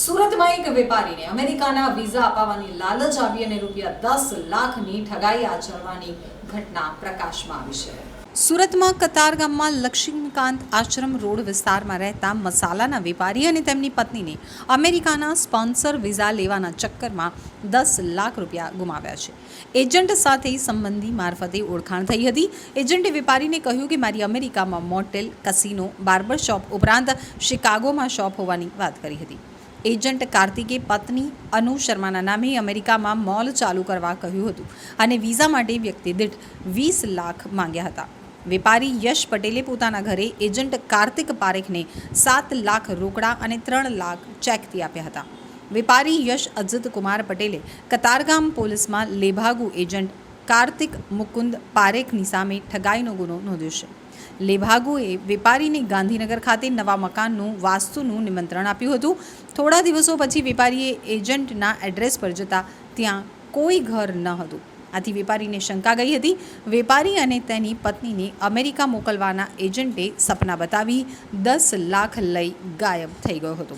સુરતમાં એક વેપારીને અમેરિકાના વિઝા અપાવવાની લાલચ આપી અને રૂપિયા દસ લાખની ઠગાઈ આચરવાની ઘટના પ્રકાશમાં આવી છે. સુરતમાં કતાર ગામમાં લક્ષ્મીકાંત આશ્રમ રોડ વિસ્તારમાં રહેતા મસાલાના વેપારી અને તેમની પત્નીને અમેરિકાના સ્પોન્સર વિઝા લેવાના ચક્કરમાં દસ લાખ રૂપિયા ગુમાવ્યા છે. એજન્ટ સાથે સંબંધી મારફતે ઓળખાણ થઈ હતી. એજન્ટે વેપારીને કહ્યું કે, મારી અમેરિકામાં મોટેલ, કસિનો, બાર્બર શોપ ઉપરાંત શિકાગોમાં શોપ હોવાની વાત કરી હતી. એજન્ટ કાર્તિકે પત્ની અનુ શર્માના નામે અમેરિકામાં મોલ ચાલુ કરવા કહ્યું હતું અને વિઝા માટે વ્યક્તિ દીઠ વીસ લાખ માંગ્યા હતા. વેપારી યશ પટેલે પોતાના ઘરે એજન્ટ કાર્તિક પારેખને સાત લાખ રોકડા અને ત્રણ લાખ ચેકથી આપ્યા હતા. વેપારી યશ અજિત કુમાર પટેલે કતારગામ પોલીસમાં લેભાગુ એજન્ટ કાર્તિક મુકુંદ પારેખની સામે ઠગાઈનો ગુનો નોંધ્યો છે. લેભાગુએ વેપારીને ગાંધીનગર ખાતે નવા મકાનનું, વાસ્તુનું નિમંત્રણ આપ્યું હતું. થોડા દિવસો પછી વેપારીએ એજન્ટના એડ્રેસ પર જતાં ત્યાં કોઈ ઘર ન હતું. આથી વેપારીને શંકા ગઈ હતી. વેપારી અને તેની પત્નીને અમેરિકા મોકલવાના એજન્ટે સપના બતાવી દસ લાખ લઈ ગાયબ થઈ ગયો હતો.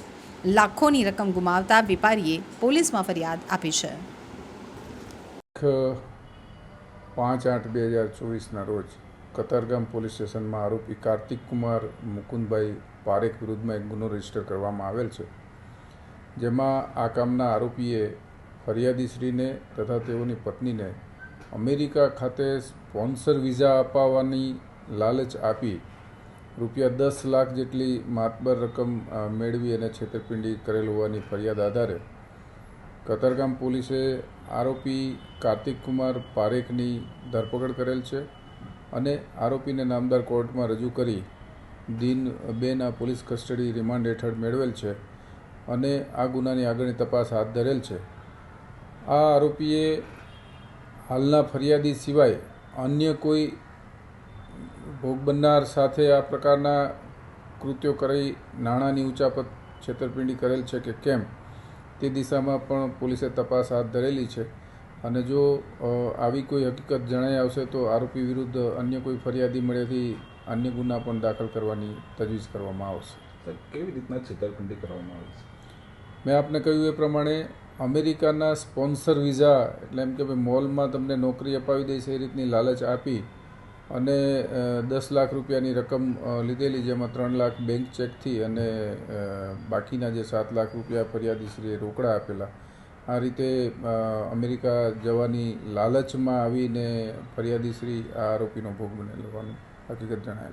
લાખોની રકમ ગુમાવતા વેપારીએ પોલીસમાં ફરિયાદ આપી છે. પાંચ આઠ બે હજાર ચોવીસના રોજ કતારગામ પોલીસ સ્ટેશનમાં આરોપી કાર્તિક કુમાર મુકુંદભાઈ પારેખ વિરુદ્ધમાં એક ગુનો રજિસ્ટર કરવામાં આવેલ છે. જેમાં આ કામના આરોપીએ ફરિયાદીશ્રીને તથા તેઓની પત્નીને અમેરિકા ખાતે સ્પોન્સર વિઝા અપાવવાની લાલચ આપી રૂપિયા દસ લાખ જેટલી માતબર રકમ મેળવી અને છેતરપિંડી કરેલ હોવાની ફરિયાદ આધારે કતારગામ પોલીસે આરોપી કાર્તિક કુમાર પારેખની ધરપકડ કરેલ છે. અને આરોપીને નામદાર કોર્ટમાં રજૂ કરી દિન બેના પોલીસ કસ્ટડી રિમાન્ડ હેઠળ મેળવેલ છે અને આ ગુનાની આગળની તપાસ હાથ ધરેલ છે. આ આરોપીએ હાલના ફરિયાદી સિવાય અન્ય કોઈ ભોગ બનનાર સાથે આ પ્રકારના કૃત્યો કરી નાણાંની ઉચાપત છેતરપિંડી કરેલ છે કે કેમ તે દિશામાં પણ પોલીસે તપાસ હાથ ધરેલી છે. અને જો આવી કોઈ હકીકત જણાઈ આવશે તો આરોપી વિરુદ્ધ અન્ય કોઈ ફરિયાદી મળેથી અન્ય ગુના પણ દાખલ કરવાની તજવીજ કરવામાં આવશે. કેવી રીતના છેતરપિંડી કરવામાં આવે છે? મેં આપને કહ્યું એ પ્રમાણે અમેરિકાના સ્પોન્સર વિઝા એટલે એમ કે ભાઈ મોલમાં તમને નોકરી અપાવી દઈશ એ રીતની લાલચ આપી અને દસ લાખ રૂપિયાની રકમ લીધેલી જેમાં ત્રણ લાખ બેંક ચેકથી અને બાકીના જે સાત લાખ રૂપિયા ફરિયાદીશ્રીએ રોકડા આપેલા આ રીતે અમેરિકા જવાની લાલચમાં આવીને ફરિયાદીશ્રી આ આરોપીનો ભોગ બને હોવાનું હકીકત જણાય